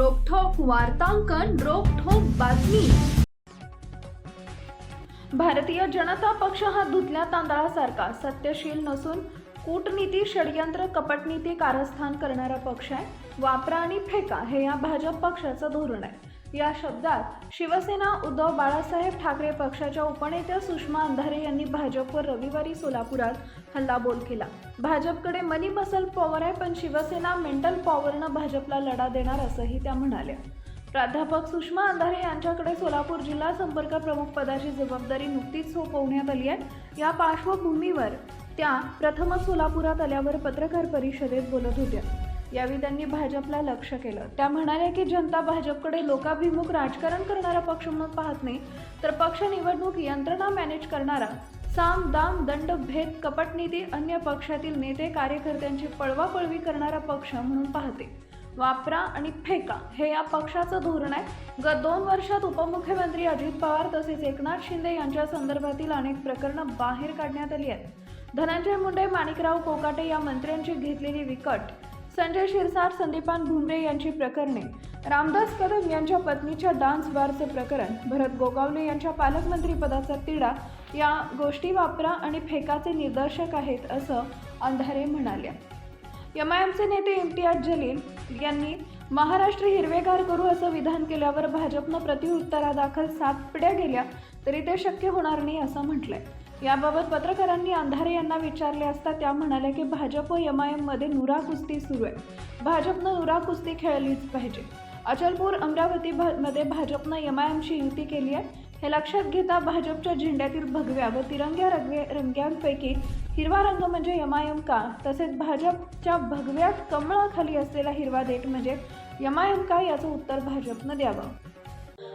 वार्तांकन रोखोक बातमी. भारतीय जनता पक्ष हा धुतल्या तांदळासारखा सत्यशील नसून कूटनीती षडयंत्र कपटनीती कारस्थान करणारा पक्ष आहे. वापरा आणि फेका हे या भाजप पक्षाचं धोरण आहे. या शब्दात शिवसेना उद्धव बाळासाहेब ठाकरे पक्षाच्या उपनेत्या सुषमा अंधारे यांनी भाजपवर रविवारी सोलापुरात हल्लाबोल केला. भाजपकडे मनी मसल पॉवर आहे पण शिवसेना मेंटल पॉवरनं भाजपला लढा देणार असंही त्या म्हणाल्या. प्राध्यापक सुषमा अंधारे यांच्याकडे सोलापूर जिल्हा संपर्क प्रमुख पदाची जबाबदारी नुकतीच सोपवण्यात आली आहे. या पार्श्वभूमीवर त्या प्रथमच सोलापुरात आल्यावर पत्रकार परिषदेत बोलत होत्या. यावेळी त्यांनी भाजपला लक्ष केलं. त्या म्हणाल्या की जनता भाजपकडे लोकाभिमुख राजकारण करणारा पक्ष म्हणून पाहत नाही तर पक्ष निवडणूक यंत्रणा मॅनेज करणारा साम दाम दंड भेद कपटनीती अन्य पक्षातील नेते कार्यकर्त्यांची पळवापळवी करणारा पक्ष म्हणून पाहते. वापरा आणि फेका हे या पक्षाचं धोरण आहे. गत दोन वर्षात उपमुख्यमंत्री अजित पवार तसेच एकनाथ शिंदे यांच्या संदर्भातील अनेक प्रकरणं बाहेर काढण्यात आली आहेत. धनंजय मुंडे माणिकराव कोकाटे या मंत्र्यांची घेतलेली विकट संजय शिरसाट संदीपान भुमरे यांची प्रकरणे. रामदास कदम यांच्या पत्नीच्या डान्स बारचे प्रकरण. भरत गोगावले यांच्या पालकमंत्री पदाचा तिढा. या गोष्टी वापरा आणि फेकाचे निदर्शक आहेत असं अंधारे म्हणाल्या. एमआयएमचे नेते इम्तियाज जलील यांनी महाराष्ट्र हिरवेगार करू असं विधान केल्यावर भाजपनं प्रतिउत्तरादाखल सात पिढ्या गेल्या तरी ते शक्य होणार नाही असं म्हटलंय. याबाबत पत्रकारांनी अंधारे यांना विचारले असता त्या म्हणाल्या की भाजप व आय एममध्ये नुरा कुस्ती सुरू आहे. भाजपनं नुरा कुस्ती खेळलीच पाहिजे. अचलपूर अमरावती भा- मध्ये भाजपनं एमआयएमशी युती केली आहे. हे लक्षात घेता भाजपच्या झेंड्यातील भगव्या व तिरंग्या रंगे रंग्यांपैकी हिरवा रंग म्हणजे यमायम का? तसेच भाजपच्या भगव्या कमळाखाली असलेला हिरवा देठ म्हणजे यमायम का? याचं उत्तर भाजपनं द्यावं.